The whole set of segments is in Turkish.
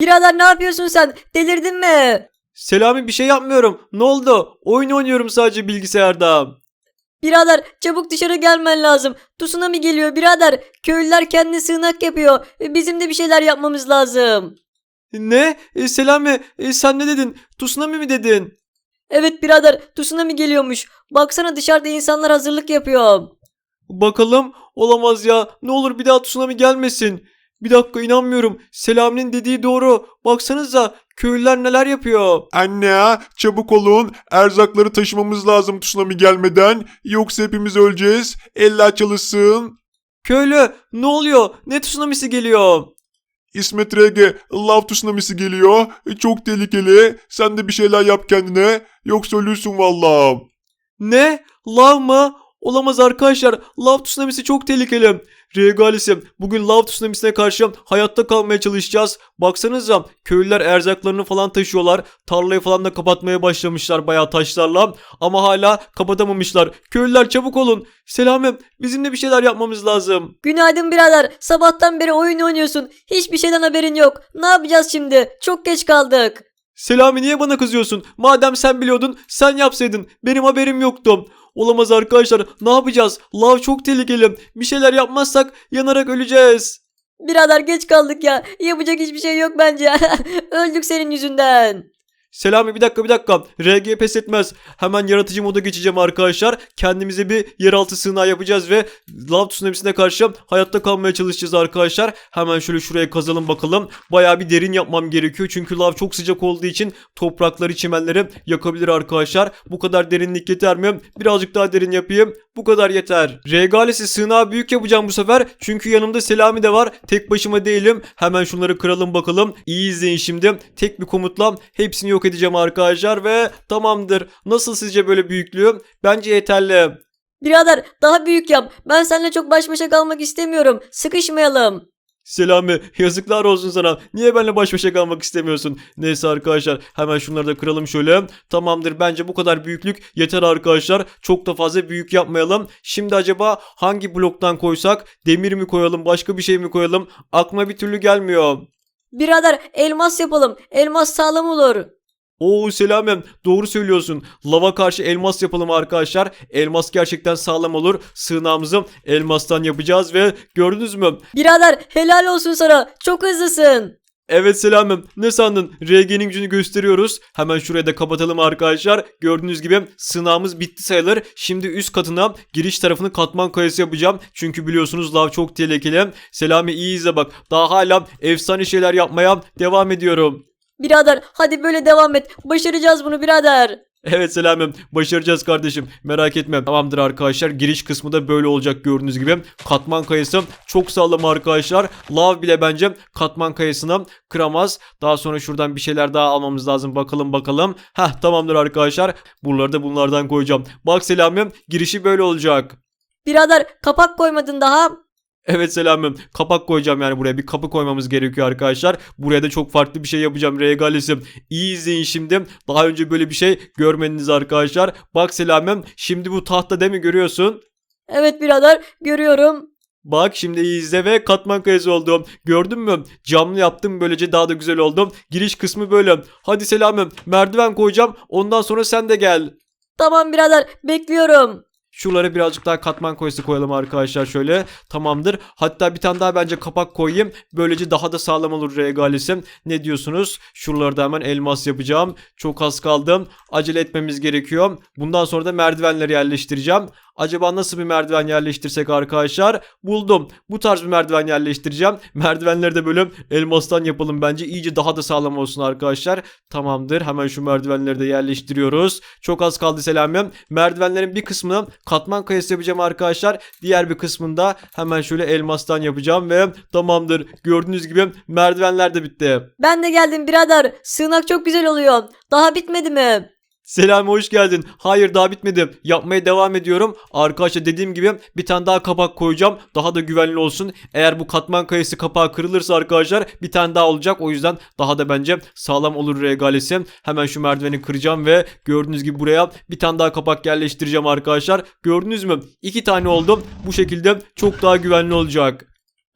Birader ne yapıyorsun sen? Delirdin mi? Selami bir şey yapmıyorum. Ne oldu? Oyun oynuyorum sadece bilgisayarda. Birader çabuk dışarı gelmen lazım. Tsunami geliyor birader. Köylüler kendine sığınak yapıyor. E, Bizim de bir şeyler yapmamız lazım. Ne? E, Selami e, sen ne dedin? Tsunami mi dedin? Evet birader tsunami geliyormuş. Baksana dışarıda insanlar hazırlık yapıyor. Bakalım olamaz ya. Ne olur bir daha tsunami gelmesin. Bir dakika inanmıyorum. Selami'nin dediği doğru. Baksanıza köylüler neler yapıyor. Anne çabuk olun. Erzakları taşımamız lazım tsunami gelmeden. Yoksa hepimiz öleceğiz. Eller çalışsın. Köylü ne oluyor? Ne tsunamisi geliyor? İsmet Rege lav tsunamisi geliyor. Çok tehlikeli. Sen de bir şeyler yap kendine. Yoksa ölürsün valla. Ne? Lav mı? Olamaz arkadaşlar. Lav tsunamisi çok tehlikeli. Regalisim bugün lav tsunamisine karşı hayatta kalmaya çalışacağız. Baksanıza köylüler erzaklarını falan taşıyorlar. Tarlayı falan da kapatmaya başlamışlar bayağı taşlarla. Ama hala kapatamamışlar. Köylüler çabuk olun. Selamım bizim de bir şeyler yapmamız lazım. Günaydın birader. Sabahtan beri oyun oynuyorsun. Hiçbir şeyden haberin yok. Ne yapacağız şimdi? Çok geç kaldık. Selami niye bana kızıyorsun? Madem sen biliyordun sen yapsaydın. Benim haberim yoktu. Olamaz arkadaşlar. Ne yapacağız? Lav çok tehlikeli. Bir şeyler yapmazsak yanarak öleceğiz. Birader geç kaldık ya. Yapacak hiçbir şey yok bence. Öldük senin yüzünden. Selami bir dakika bir dakika. RG pes etmez. Hemen yaratıcı moda geçeceğim arkadaşlar. Kendimize bir yeraltı sığınağı yapacağız ve lav tsunamisine karşı hayatta kalmaya çalışacağız arkadaşlar. Hemen şöyle şuraya kazalım bakalım. Bayağı bir derin yapmam gerekiyor. Çünkü lav çok sıcak olduğu için toprakları çimenleri yakabilir arkadaşlar. Bu kadar derinlik yeter mi? Birazcık daha derin yapayım. Bu kadar yeter. Regalesi sığınağı büyük yapacağım bu sefer. Çünkü yanımda Selami de var. Tek başıma değilim. Hemen şunları kıralım bakalım. İyi izleyin şimdi. Tek bir komutla hepsini yok edeceğim arkadaşlar ve tamamdır. Nasıl sizce böyle büyüklüğü? Bence yeterli. Birader daha büyük yap. Ben seninle çok baş başa kalmak istemiyorum. Sıkışmayalım. Selami yazıklar olsun sana. Niye benimle baş başa kalmak istemiyorsun? Neyse arkadaşlar hemen şunları da kıralım şöyle. Tamamdır bence bu kadar büyüklük yeter arkadaşlar. Çok da fazla büyük yapmayalım. Şimdi acaba hangi bloktan koysak? Demir mi koyalım başka bir şey mi koyalım? Aklıma bir türlü gelmiyor. Birader elmas yapalım. Elmas sağlam olur. Oo Selamem doğru söylüyorsun. Lava karşı elmas yapalım arkadaşlar. Elmas gerçekten sağlam olur. Sığınağımızı elmastan yapacağız ve gördünüz mü? Birader helal olsun sana. Çok hızlısın. Evet Selamım ne sandın? RG'nin gücünü gösteriyoruz. Hemen şuraya da kapatalım arkadaşlar. Gördüğünüz gibi sınavımız bitti sayılır. Şimdi üst katına giriş tarafını katman kayası yapacağım. Çünkü biliyorsunuz lav çok tehlikeli. Selami iyi izle bak. Daha hala efsane şeyler yapmaya devam ediyorum. Birader hadi böyle devam et. Başaracağız bunu birader. Evet Selamım başaracağız kardeşim merak etme. Tamamdır arkadaşlar giriş kısmı da böyle olacak gördüğünüz gibi. Katman kayası çok sağlam arkadaşlar. Lav bile bence katman kayasını kıramaz. Daha sonra şuradan bir şeyler daha almamız lazım bakalım bakalım. Heh tamamdır arkadaşlar. Buraları da bunlardan koyacağım. Bak Selamım girişi böyle olacak. Birader kapak koymadın daha. Evet Selamım kapak koyacağım yani buraya bir kapı koymamız gerekiyor arkadaşlar. Buraya da çok farklı bir şey yapacağım regalisim. İyi izleyin şimdi. Daha önce böyle bir şey görmediniz arkadaşlar. Bak Selamım şimdi bu tahta değil mi görüyorsun? Evet birader görüyorum. Bak şimdi iyi izle ve katman kayası oldum. Gördün mü? Camlı yaptım böylece daha da güzel oldum. Giriş kısmı böyle. Hadi Selamım merdiven koyacağım ondan sonra sen de gel. Tamam birader bekliyorum. Şuralara birazcık daha katman koyası koyalım arkadaşlar şöyle. Tamamdır. Hatta bir tane daha bence kapak koyayım. Böylece daha da sağlam olur regalisim. Ne diyorsunuz? Şuralarda hemen elmas yapacağım. Çok az kaldım. Acele etmemiz gerekiyor. Bundan sonra da merdivenleri yerleştireceğim. Acaba nasıl bir merdiven yerleştirsek arkadaşlar? Buldum. Bu tarz bir merdiven yerleştireceğim. Merdivenleri de böyle elmastan yapalım bence. İyice daha da sağlam olsun arkadaşlar. Tamamdır. Hemen şu merdivenleri de yerleştiriyoruz. Çok az kaldı Selamem. Merdivenlerin bir kısmını katman kayası yapacağım arkadaşlar. Diğer bir kısmında hemen şöyle elmastan yapacağım ve tamamdır. Gördüğünüz gibi merdivenler de bitti. Ben de geldim birader. Sığınak çok güzel oluyor. Daha bitmedi mi? Selam hoş geldin. Hayır daha bitmedi. Yapmaya devam ediyorum. Arkadaşlar dediğim gibi bir tane daha kapak koyacağım. Daha da güvenli olsun. Eğer bu katman kayası kapağı kırılırsa arkadaşlar bir tane daha olacak. O yüzden daha da bence sağlam olur regalesi. Hemen şu merdiveni kıracağım ve gördüğünüz gibi buraya bir tane daha kapak yerleştireceğim arkadaşlar. Gördünüz mü? İki tane oldu. Bu şekilde çok daha güvenli olacak.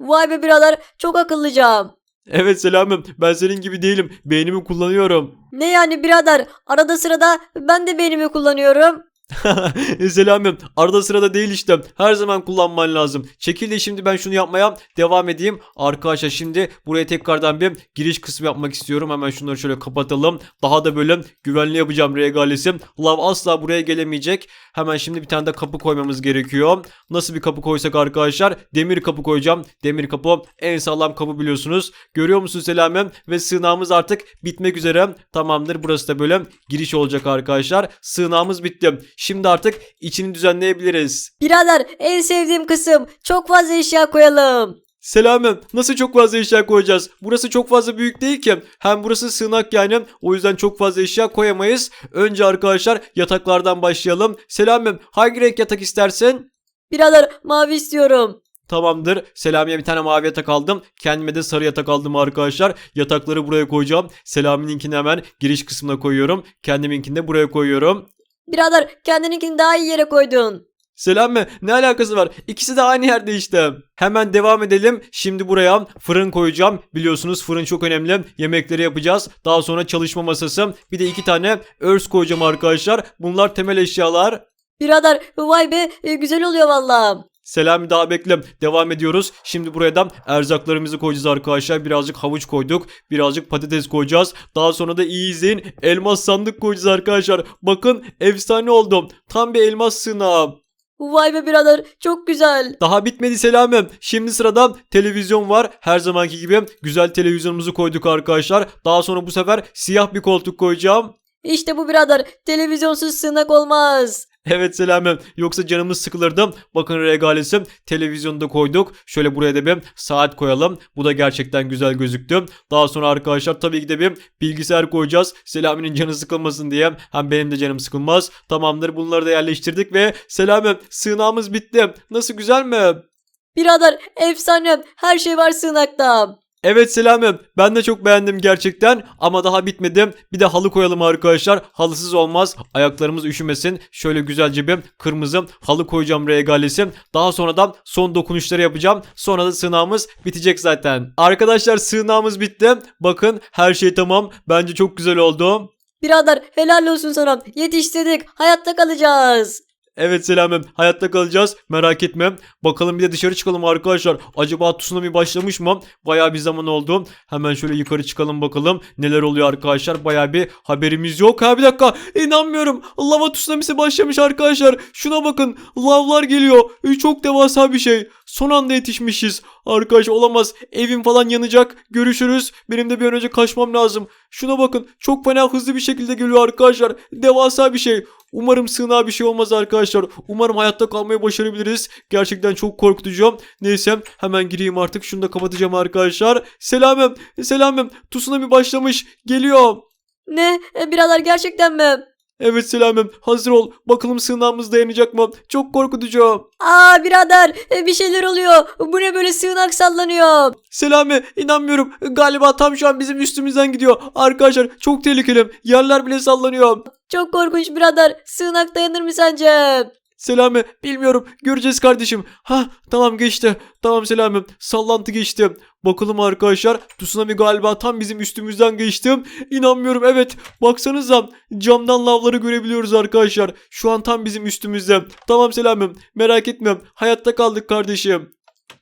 Vay be birader çok akıllıca. Evet Selam'ım ben senin gibi değilim. Beynimi kullanıyorum. Ne yani birader? Arada sırada ben de beynimi kullanıyorum. Selam'ım arada sırada değil işte. Her zaman kullanman lazım. Çekil de şimdi ben şunu yapmaya devam edeyim. Arkadaşlar şimdi buraya tekrardan bir giriş kısmı yapmak istiyorum. Hemen şunları şöyle kapatalım. Daha da böyle güvenli yapacağım regalesi. Lav asla buraya gelemeyecek. Hemen şimdi bir tane de kapı koymamız gerekiyor. Nasıl bir kapı koysak arkadaşlar? Demir kapı koyacağım. Demir kapı en sağlam kapı biliyorsunuz. Görüyor musun Selam'ım? Ve sığınağımız artık bitmek üzere. Tamamdır. Burası da böyle giriş olacak arkadaşlar. Sığınağımız bitti. Şimdi artık içini düzenleyebiliriz. Birader en sevdiğim kısım. Çok fazla eşya koyalım. Selamım. Nasıl çok fazla eşya koyacağız? Burası çok fazla büyük değil ki. Hem burası sığınak yani. O yüzden çok fazla eşya koyamayız. Önce arkadaşlar yataklardan başlayalım. Selamım. Hangi renk yatak istersin? Birader mavi istiyorum. Tamamdır. Selami'ye bir tane mavi yatak aldım. Kendime de sarı yatak aldım arkadaşlar. Yatakları buraya koyacağım. Selami'ninkini hemen giriş kısmına koyuyorum. Kendiminkini de buraya koyuyorum. Birader kendininkini daha iyi yere koydun. Selam ne alakası var? İkisi de aynı yerde işte. Hemen devam edelim. Şimdi buraya fırın koyacağım. Biliyorsunuz fırın çok önemli. Yemekleri yapacağız. Daha sonra çalışma masası. Bir de iki tane örs koyacağım arkadaşlar. Bunlar temel eşyalar. Birader vay be e, güzel oluyor valla. Selami daha bekle. Devam ediyoruz. Şimdi buraya da erzaklarımızı koyacağız arkadaşlar. Birazcık havuç koyduk. Birazcık patates koyacağız. Daha sonra da iyi izleyin. Elmas sandık koyacağız arkadaşlar. Bakın efsane oldum. Tam bir elmas sığınağı. Vay be birader çok güzel. Daha bitmedi selamım. Şimdi sırada televizyon var. Her zamanki gibi güzel televizyonumuzu koyduk arkadaşlar. Daha sonra bu sefer siyah bir koltuk koyacağım. İşte bu birader televizyonsuz sığınak olmaz. Evet selamım. Yoksa canımız sıkılırdı. Bakın regalesi televizyonu da koyduk. Şöyle buraya da bir saat koyalım. Bu da gerçekten güzel gözüktü. Daha sonra arkadaşlar tabii ki de bir bilgisayar koyacağız. Selami'nin canı sıkılmasın diye. Hem benim de canım sıkılmaz. Tamamdır bunları da yerleştirdik ve selamım sığınağımız bitti. Nasıl güzel mi? Birader efsane her şey var sığınakta. Evet selamım. Ben de çok beğendim gerçekten ama daha bitmedim. Bir de halı koyalım arkadaşlar. Halısız olmaz. Ayaklarımız üşümesin. Şöyle güzelce bir kırmızı halı koyacağım regalesi. Daha sonradan son dokunuşları yapacağım. Sonra da sığınağımız bitecek zaten. Arkadaşlar sığınağımız bitti. Bakın her şey tamam. Bence çok güzel oldu. Birader helal olsun sana yetiştirdik hayatta kalacağız. Evet selamım. Hayatta kalacağız. Merak etme. Bakalım bir de dışarı çıkalım arkadaşlar. Acaba tsunami başlamış mı? Bayağı bir zaman oldu. Hemen şöyle yukarı çıkalım bakalım. Neler oluyor arkadaşlar. Bayağı bir haberimiz yok. Ha bir dakika. İnanmıyorum. Lava tsunamisi başlamış arkadaşlar. Şuna bakın. Lavlar geliyor. Ee, Çok devasa bir şey. Son anda yetişmişiz. Arkadaş olamaz. Evim falan yanacak. Görüşürüz. Benim de bir an önce kaçmam lazım. Şuna bakın. Çok fena hızlı bir şekilde geliyor arkadaşlar. Devasa bir şey. Umarım sığınağa bir şey olmaz arkadaşlar. Umarım hayatta kalmayı başarabiliriz. Gerçekten çok korkutucu. Neyse hemen gireyim artık. Şunu da kapatacağım arkadaşlar. Selamım. Selamım. Tsunami başlamış. Geliyor. Ne E, birader gerçekten mi? Evet selamım. Hazır ol. Bakalım sığınağımız dayanacak mı? Çok korkutucu. Aa birader e, bir şeyler oluyor. Bu ne böyle sığınak sallanıyor. Selami inanmıyorum. Galiba tam şu an bizim üstümüzden gidiyor. Arkadaşlar çok tehlikeli. Yerler bile sallanıyor. Çok korkunç birader. Sığınak dayanır mı sence? Selami bilmiyorum. Göreceğiz kardeşim. Ha tamam geçti. Tamam Selami. Sallantı geçti. Bakalım arkadaşlar. Tsunami galiba tam bizim üstümüzden geçti. İnanmıyorum evet. Baksanıza camdan lavları görebiliyoruz arkadaşlar. Şu an tam bizim üstümüzde. Tamam Selami. Merak etme. Hayatta kaldık kardeşim.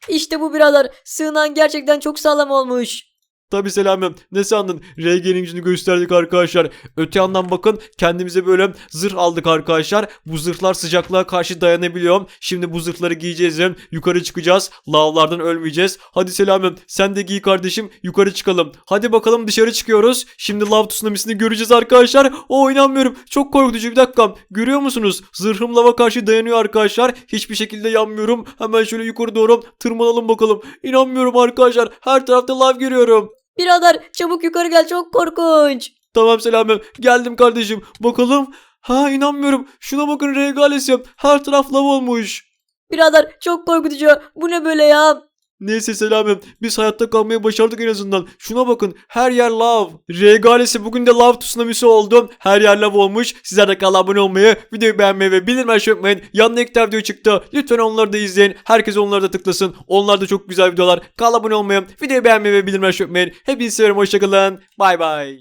İşte bu birader. Sığınağın gerçekten çok sağlam olmuş. Tabi selamım. Ne sandın? RG'nin yüzünü gösterdik arkadaşlar. Öte yandan bakın kendimize böyle zırh aldık arkadaşlar. Bu zırhlar sıcaklığa karşı dayanabiliyor. Şimdi bu zırhları giyeceğiz. Yukarı çıkacağız. Lavlardan ölmeyeceğiz. Hadi selamım. Sen de giy kardeşim. Yukarı çıkalım. Hadi bakalım dışarı çıkıyoruz. Şimdi lav tsunamisini göreceğiz arkadaşlar. O inanmıyorum. Çok korkutucu bir dakika. Görüyor musunuz? Zırhım lava karşı dayanıyor arkadaşlar. Hiçbir şekilde yanmıyorum. Hemen şöyle yukarı doğru tırmanalım bakalım. İnanmıyorum arkadaşlar. Her tarafta lav görüyorum. Birader çabuk yukarı gel çok korkunç. Tamam selamım. Geldim kardeşim. Bakalım. Ha inanmıyorum. Şuna bakın regalesi. Her taraf lav olmuş. Birader çok korkutucu. Bu ne böyle ya? Neyse selamım. Biz hayatta kalmayı başardık en azından. Şuna bakın. Her yer lav. Regalesi bugün de lav tsunamisi oldu. Her yer lav olmuş. Sizler de kanala abone olmayı, videoyu beğenmeyi ve bildirim açmayı unutmayın. Yanına tane video çıktı. Lütfen onları da izleyin. Herkes onları da tıklasın. Onlar da çok güzel videolar. Kanala abone olmayı, videoyu beğenmeyi ve bildirim açmayı unutmayın. Hepinizi seviyorum. Hoşçakalın. Bay bay.